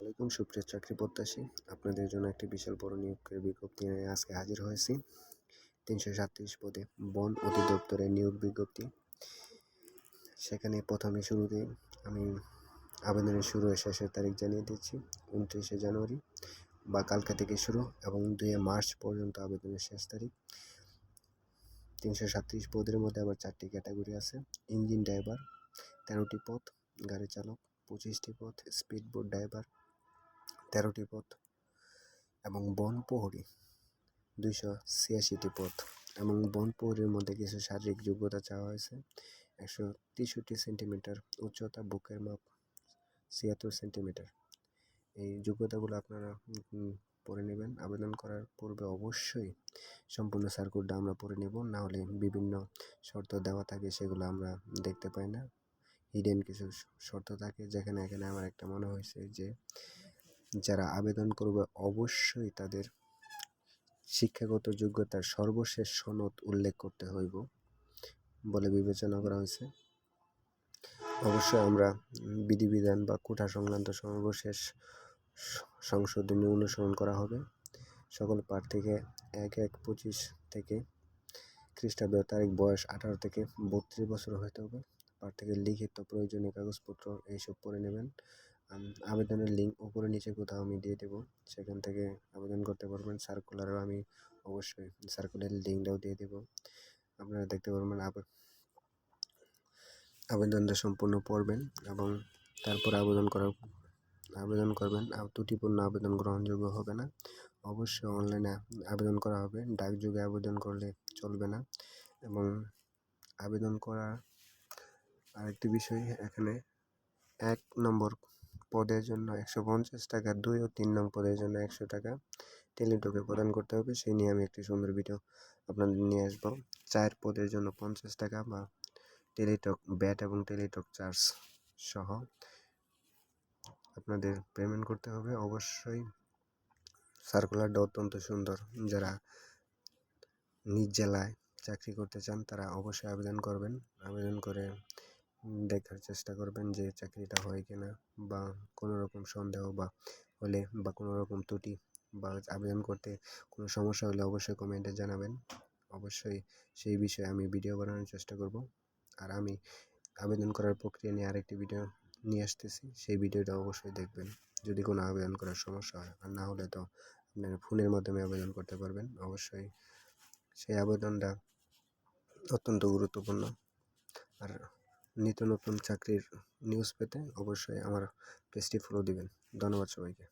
আলাইকুম, সুপ্রিয় চাকরি প্রত্যাশী। আপনাদের জন্য একটি বিশাল বড় নিয়োগের বিজ্ঞপ্তি নিয়ে আজকে হাজির হয়েছি। তিনশো সাতত্রিশ পদে বন অধিদপ্তরের নিয়োগ বিজ্ঞপ্তি। সেখানে প্রথমে শুরুতে আমি আবেদনের শুরু ও শেষের তারিখ জানিয়ে দিচ্ছি, উনত্রিশে জানুয়ারি বা কালকা থেকে শুরু এবং দুই মার্চ পর্যন্ত আবেদনের শেষ তারিখ। তিনশো সাতত্রিশ পদের মধ্যে আবার চারটি ক্যাটাগরি আছে, ইঞ্জিন ড্রাইভার তেরোটি পথ, গাড়ি চালক পঁচিশটি পথ স্পিড বোট ড্রাইভার তেরোটি পদ এবং বন প্রহরী দুইশো ছিয়াশিটি পদ এবং বন প্রহরীর মধ্যে কিছু শারীরিক যোগ্যতা চাওয়া হয়েছে। একশো তেষট্টি সেন্টিমিটার উচ্চতা বুকের মাপ ছিয়াত্তর সেন্টিমিটার। এই যোগ্যতাগুলো আপনারা পড়ে নেবেন। আবেদন করার পূর্বে অবশ্যই সম্পূর্ণ সার্কুলটা আমরা পড়ে নেব। না হলে বিভিন্ন শর্ত দেওয়া থাকে সেগুলো আমরা দেখতে পাই না। হিডেন কিছু শর্ত থাকে যেখানে এখানে আমার একটা মনে হয়েছে যে যারা আবেদন করবে অবশ্যই তাদের শিক্ষাগত যোগ্যতার সর্বশেষ সনদ উল্লেখ করতে হইব বলে বিবেচনা করা হয়েছে। অবশ্যই আমরা বিধিবিধান বা কোঠা সংক্রান্ত সর্বশেষ সংশোধনী অনুসরণ করা হবে। সকল প্রার্থীকে এক এক পঁচিশ থেকে খ্রিস্টাব্দ তারিখ বয়স আঠারো থেকে বত্রিশ বছর হতে হবে। প্রার্থীকে লিখিত প্রয়োজনীয় কাগজপত্র এইসব পড়ে নেবেন। আবেদনের লিঙ্ক উপরে নিচে কোথাও আমি দিয়ে দেবো। সেখান থেকে আবেদন করতে পারবেন। সার্কুলারও আমি অবশ্যই সার্কুলার লিঙ্কটাও দিয়ে দেবো। আপনারা দেখতে পারবেন আবে, আবেদনটা সম্পূর্ণ পড়বেন এবং তারপর আবেদন করার আবেদন করবেন। ত্রুটিপূর্ণ আবেদন গ্রহণযোগ্য হবে না। অবশ্যই অনলাইনে আবেদন করা হবে। ডাকযোগে আবেদন করলে চলবে না। এবং আবেদন করার আরেকটি বিষয় এখানে এক নম্বর পদের জন্য একশো পঞ্চাশ টাকা, দুই ও তিন নম্বর পদের জন্য একশো টাকা। টেলিটকে প্রদান করতে হবে, সেই নিয়ে আমি একটি সুন্দর ভিডিও আপনাদের নিয়ে আসব। চার পদের জন্য পঞ্চাশ টাকা বা টেলিটক ব্যাট এবং টেলিটক চার্জ সহ আপনাদের পেমেন্ট করতে হবে। অবশ্যই সার্কুলারটা অত্যন্ত সুন্দর। যারা নিজ জেলায় চাকরি করতে চান, তারা অবশ্যই আবেদন করবেন। আবেদন করে দেখার চেষ্টা করবেন যে চাকরিটা হয় কিনা বা কোনো রকম সন্দেহ বা হলে বা কোনো রকম ত্রুটি বা আবেদন করতে কোনো সমস্যা হলে অবশ্যই কমেন্টে জানাবেন। অবশ্যই সেই বিষয়ে আমি ভিডিও বানানোর চেষ্টা করব। আর আমি আবেদন করার প্রক্রিয়া নিয়ে আরেকটি ভিডিও নিয়ে আসতেছি, সেই ভিডিওটা অবশ্যই দেখবেন। যদি কোনো আবেদন করার সমস্যা হয়, আর না হলে তো আপনার ফোনের মাধ্যমে আবেদন করতে পারবেন। অবশ্যই সেই আবেদনটা অত্যন্ত গুরুত্বপূর্ণ। আর নিত্য নতুন চাকরির নিউজ পেতে অবশ্যই আমার পেজটি ফলো দিবেন। ধন্যবাদ সবাইকে।